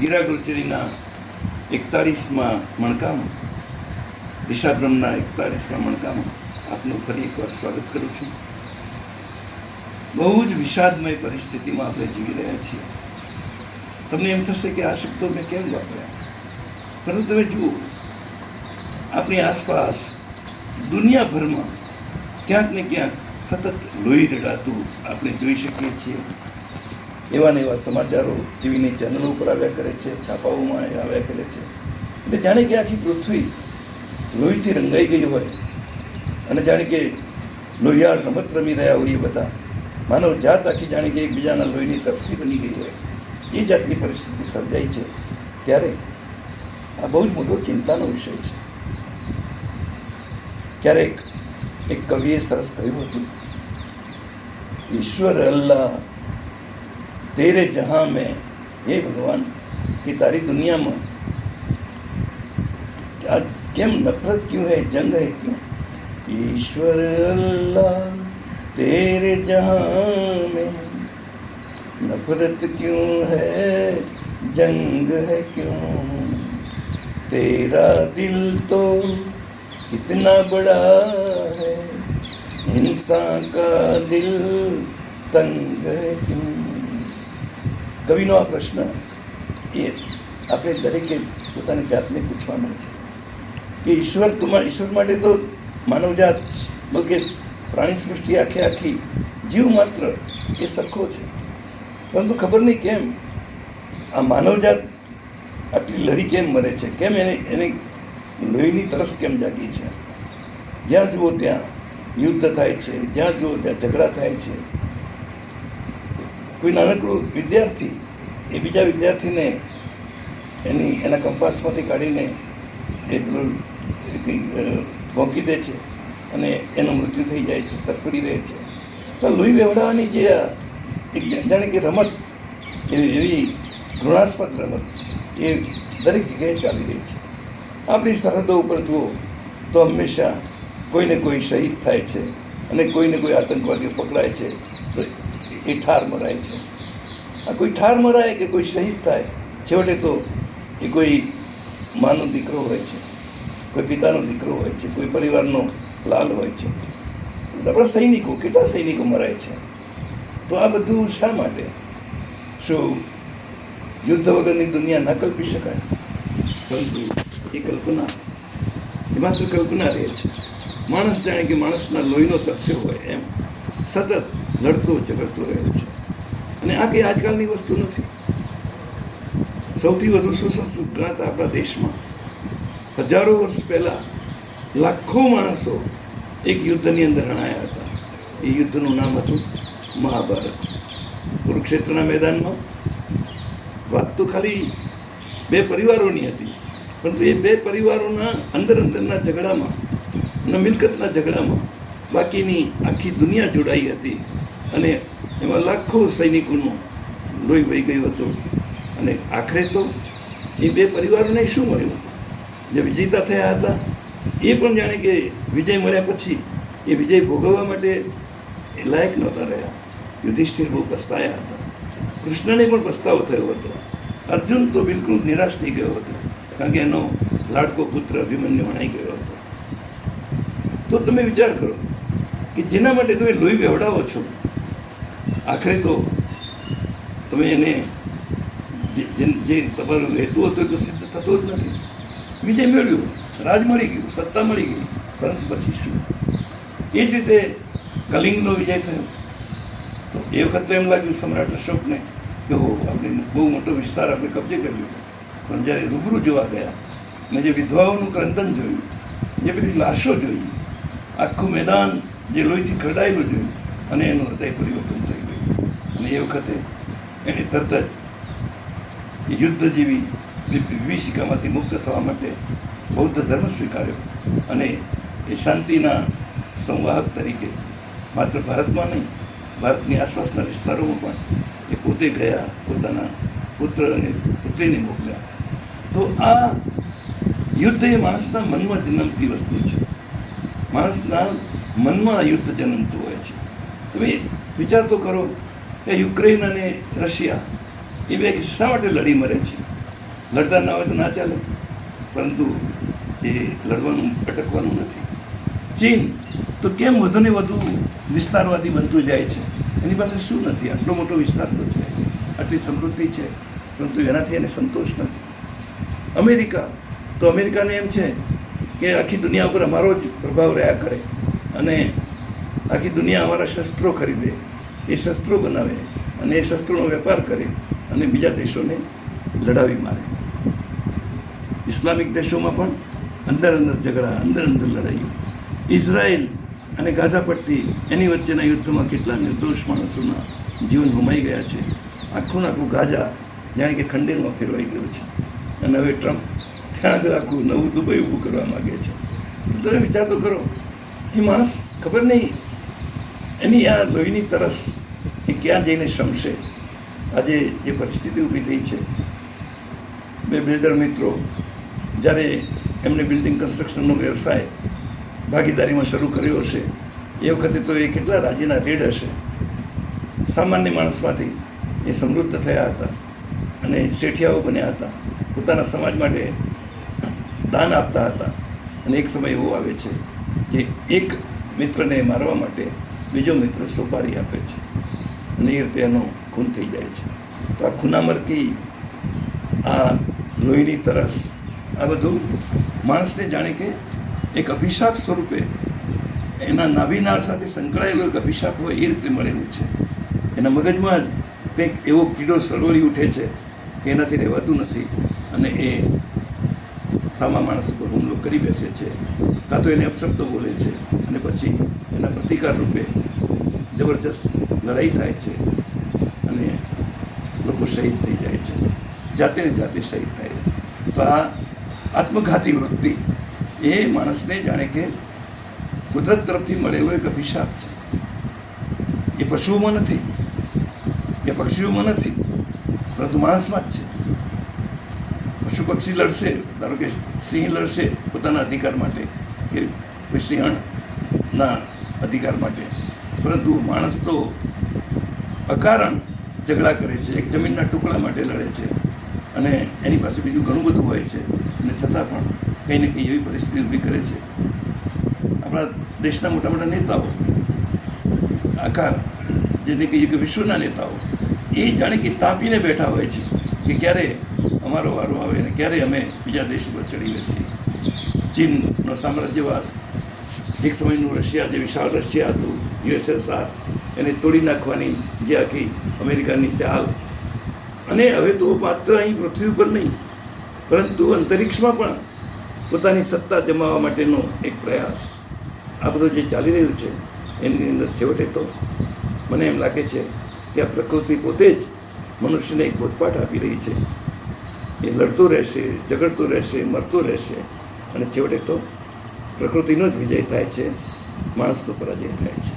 ગીરા ગુરુચરીના એકતાળીસમાં મણકામાં દિશાબ્રહ્મના એકતાળીસમાં મણકામાં આપનું ફરી એકવાર સ્વાગત કરું છું. બહુ જ વિષાદમય પરિસ્થિતિમાં આપણે જીવી રહ્યા છીએ. તમને એમ થશે કે આ શબ્દો મેં કેમ વાપર્યા? પરંતુ તમે જુઓ, આપણી આસપાસ દુનિયાભરમાં ક્યાંક ને ક્યાંક સતત લોહી રડાતું આપણે જોઈ શકીએ છીએ. એવા ને એવા સમાચારો ટીવીની ચેનલો ઉપર આવ્યા કરે છે, છાપાઓમાં આવ્યા કરે છે. એટલે જાણે કે આખી પૃથ્વી લોહીથી રંગાઈ ગઈ હોય અને જાણે કે લોહિયાળ રમત રમી રહ્યા હોય એ બધા. માનવ જાત આખી જાણે કે એકબીજાના લોહીની તરસી બની ગઈ હોય. એ જાતની પરિસ્થિતિ સર્જાઈ છે. ત્યારે આ બહુ જ મોટો ચિંતાનો વિષય છે. ક્યારેક એક કવિએ સરસ કહ્યું હતું, ઈશ્વર અલ્લાહ तेरे जहाँ में, हे भगवान, की तारी दुनिया में, क्या नफरत क्यों है, जंग है क्यों? ईश्वर अल्लाह, तेरे जहाँ में नफरत क्यों है, जंग है क्यों? तेरा दिल तो इतना बड़ा है, इंसान का दिल तंग है क्यों? કવિનો આ પ્રશ્ન એ આપણે દરેકે પોતાની જાતને પૂછવાનો છે. કે ઈશ્વર તમારા ઈશ્વર માટે તો માનવજાત બલકે પ્રાણી સૃષ્ટિ આખે આખી જીવ માત્ર એ સરખો છે. પરંતુ ખબર નહીં કેમ આ માનવજાત આટલી લડી કેમ મરે છે? કેમ એને એને લોહીની તરસ કેમ જાગી છે? જ્યાં જુઓ ત્યાં યુદ્ધ થાય છે, જ્યાં જુઓ ત્યાં ઝઘડા થાય છે કોઈ નાનકડું વિદ્યાર્થી, એ બીજા વિદ્યાર્થીને એની, એના કંપાસમાંથી કાઢીને એ પેલું ભોંકી દે છે અને એનું મૃત્યુ થઈ જાય છે તરફડી રહે છે. તો લોહી વેવડાવવાની જે એક જાણે કે રમત એવી એવી ઘૃણાસ્પદ રમત, એ દરેક જગ્યાએ ચાલી રહી છે. આપણી સરહદો ઉપર જુઓ, તો હંમેશા કોઈને કોઈ શહીદ થાય છે અને કોઈને કોઈ આતંકવાદીઓ પકડાય છે. તો એ ઠાર મરાય છે. આ કોઈ ઠાર મરાય કે કોઈ શહીદ થાય? છેવટે તો એ કોઈ માનો દીકરો હોય છે, કોઈ પિતાનો દીકરો હોય છે, કોઈ પરિવારનો લાલ હોય છે. આપણા સૈનિકો, કેટલા સૈનિકો મરાય છે? તો આ બધું શા માટે? શું યુદ્ધ વગરની દુનિયા ના કલ્પી શકાય? પરંતુ એ કલ્પના, એ માત્ર કલ્પના રહે છે. માણસ જાણે કે માણસના લોહીનો તરસ્યો હોય એમ. સતત લડતો ઝઘડતો રહ્યો છે. અને આ કંઈ આજકાલની વસ્તુ નથી. સૌથી વધુ સુસંસ્કૃત ગણાતા આપણા દેશમાં હજારો વર્ષ પહેલાં લાખો માણસો એક યુદ્ધની અંદર હણાયા હતા. એ યુદ્ધનું નામ હતું મહાભારત. કુરુક્ષેત્રના મેદાનમાં વાત તો ખાલી બે પરિવારોની હતી, પરંતુ એ બે પરિવારોના અંદર અંદરના ઝઘડામાં અને મિલકતના ઝઘડામાં બાકીની આખી દુનિયા જોડાઈ હતી અને એમાં લાખો સૈનિકોનું લોહી વહી ગયું હતું. અને આખરે તો એ બે પરિવારોને શું મળ્યું હતું? જે વિજેતા થયા હતા, એ પણ જાણે કે વિજય મળ્યા પછી એ વિજય ભોગવવા માટે લાયક નહોતા રહ્યા. યુધિષ્ઠિર બહુ પસ્તાયા હતા. કૃષ્ણને પણ પસ્તાવો થયો હતો. અર્જુન તો બિલકુલ નિરાશ થઈ ગયો હતો, કારણ કે એનો લાડકો પુત્ર અભિમન્યુ વણાઈ ગયો હતો. તો તમે વિચાર કરો કે જેના માટે તમે લોહી વેવડાવો છો? આખરે તો તમે એને જે તમારું હેતુ હતો એ તો સિદ્ધ થતો જ નથી. વિજય મેળવ્યો. રાજ મળી ગયું. સત્તા મળી ગઈ. પરંતુ પછી શું? એ જ રીતે કલિંગનો વિજય થયો. તો એ વખત તો એમ લાગ્યું સમ્રાટ અશોકને કે હો, આપણે બહુ મોટો વિસ્તાર આપણે કબજે કરી લીધો. પણ જ્યારે રૂબરૂ જોવા ગયા, મેં જે વિધવાઓનું ક્રંદન જોયું, જે બધી લાશો જોઈ, આખું મેદાન જે લોહીથી ખરડાયેલું જોયું અને એનું હૃદય પરિવર્તન થઈ ગયું. અને એ વખતે એણે તરત જ યુદ્ધ જેવી વિભીષિકામાંથી મુક્ત થવા માટે બૌદ્ધ ધર્મ સ્વીકાર્યો. અને એ શાંતિના સંવાહક તરીકે માત્ર ભારતમાં નહીં, ભારતની આસપાસના વિસ્તારોમાં પણ એ પોતે ગયા, પોતાના પુત્ર અને પુત્રીને મોકલ્યા. તો આ યુદ્ધ એ માણસના મનમાં જન્મતી વસ્તુ છે. માણસના મનમાં યુદ્ધ જન્મતું હોય છે. તમે વિચાર તો કરો કે યુક્રેન અને રશિયા એ બે શા માટે લડી મરે છે? લડતા ના હોય તો ના ચાલે. પરંતુ એ લડવાનું, અટકવાનું નથી. ચીન તો કેમ વધુ ને વધુ વિસ્તારવાદી બનતું જાય છે? એની પાસે શું નથી? આટલો મોટો વિસ્તાર તો છે. આટલી સમૃદ્ધિ છે. પરંતુ એનાથી એને સંતોષ નથી. અમેરિકા, તો અમેરિકાને એમ છે કે આખી દુનિયા ઉપર અમારો જ પ્રભાવ રહ્યા કરે. અને આખી દુનિયા અમારા શસ્ત્રો ખરીદે, એ શસ્ત્રો બનાવે અને એ શસ્ત્રોનો વેપાર કરે અને બીજા દેશોને લડાવી મારે. ઇસ્લામિક દેશોમાં પણ અંદર અંદર ઝઘડા, અંદર અંદર લડાઈઓ ઇઝરાયલ અને ગાઝા પટ્ટી એની વચ્ચેના યુદ્ધમાં કેટલા નિર્દોષ માણસોના જીવન ગુમાઈ ગયા છે. આખું નાખું ગાઝા જાણે કે ખંડેરમાં ફેરવાઈ ગયું છે. અને હવે ટ્રમ્પ ત્યાં આગળ આખું નવું દુબઈ ઊભું કરવા માગે છે. તમે વિચાર તો કરો એ માણસ ખબર નહીં? એની આ લોહીની તરસ એ ક્યાં જઈને શમશે આજે જે પરિસ્થિતિ ઊભી થઈ છે. બે બિલ્ડર મિત્રો, જ્યારે એમને બિલ્ડિંગ કન્સ્ટ્રક્શનનો વ્યવસાય ભાગીદારીમાં શરૂ કર્યો હશે, એ વખતે તો એ કેટલા રાજીના રેડ હશે. સામાન્ય માણસમાંથી એ સમૃદ્ધ થયા હતા અને શેઠિયાઓ બન્યા હતા. પોતાના સમાજ માટે દાન આપતા હતા અને એક સમય એવો આવે છે. કે એક મિત્રને મારવા માટે બીજો મિત્ર સોપારી આપે છે. અને એ રીતે એનો ખૂન થઈ જાય છે. તો આ ખૂનામરકી, આ લોહીની તરસ, આ બધું માણસને જાણે કે એક અભિશાપ સ્વરૂપે એના નાભિનાળ સાથે સંકળાયેલો એક અભિશાપ હોય એ રીતે મળેલું છે. એના મગજમાં જ કંઈક એવો કીડો સળવળી ઉઠે છે કે એનાથી રહેવાતું નથી અને એ સામા માણસ ઉપર કરી બેસે છે. કાં તો એને અપશબ્દો બોલે છે અને પછી એના પ્રતિકાર રૂપે જબરજસ્ત લડાઈ થાય છે અને લોકો શહીદ થઈ જાય છે. જાતે ને જાતે શહીદ થાય તો આ આત્મઘાતી વૃત્તિ એ માણસને જાણે કે કુદરત તરફથી મળેલો એક અભિશાપ છે. એ પશુઓમાં નથી. એ પક્ષીઓમાં નથી. પરંતુ માણસમાં જ છે. પશુ પક્ષી લડશે. ધારો કે સિંહ લડશે. પોતાના અધિકાર માટે કે સિંહણના અધિકાર માટે. પરંતુ માણસ તો અકારણ ઝઘડા કરે છે, એક જમીનના ટુકડા માટે લડે છે અને એની પાસે બીજું ઘણું બધું હોય છે. અને છતાં પણ કંઈ ને કંઈ એવી પરિસ્થિતિ ઊભી કરે છે. આપણા દેશના મોટા મોટા નેતાઓ, આખા જેને કહીએ કે વિશ્વના નેતાઓ, એ જાણે કે તાપીને બેઠા હોય છે કે ક્યારે અમારો વારો આવે અને ક્યારે અમે બીજા દેશ ઉપર ચડીએ છીએ. ચીનનો સામ્રાજ્યવાદ એક સમયનું રશિયા જે વિશાળ રશિયા હતું યુએસએસઆર એને તોડી નાખવાની જે આખી અમેરિકાની ચાલ. અને હવે તો માત્ર અહીં પૃથ્વી ઉપર નહીં, પરંતુ અંતરિક્ષમાં પણ પોતાની સત્તા જમાવવા માટેનો એક પ્રયાસ. આ બધું જે ચાલી રહ્યું છે, એની અંદર છેવટે તો મને એમ લાગે છે કે આ પ્રકૃતિ પોતે જ મનુષ્યને એક બોધપાઠ આપી રહી છે. એ લડતો રહેશે, ઝઘડતો રહેશે, મરતો રહેશે. અને છેવટે તો પ્રકૃતિનો જ વિજય થાય છે માણસનો પરાજય થાય છે.